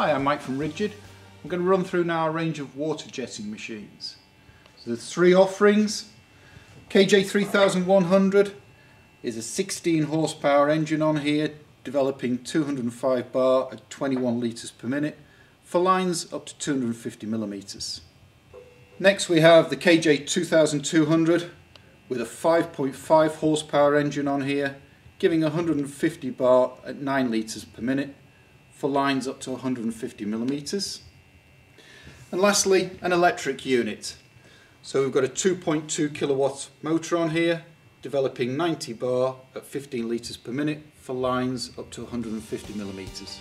Hi, I'm Mike from Rigid. I'm going to run through now a range of water jetting machines. So there's three offerings. KJ3100 is a 16 horsepower engine on here developing 205 bar at 21 litres per minute for lines up to 250 millimetres. Next we have the KJ2200 with a 5.5 horsepower engine on here giving 150 bar at 9 litres per minute for lines up to 150 millimeters. And lastly, an electric unit. So we've got a 2.2 kilowatt motor on here, developing 90 bar at 15 litres per minute for lines up to 150 millimeters.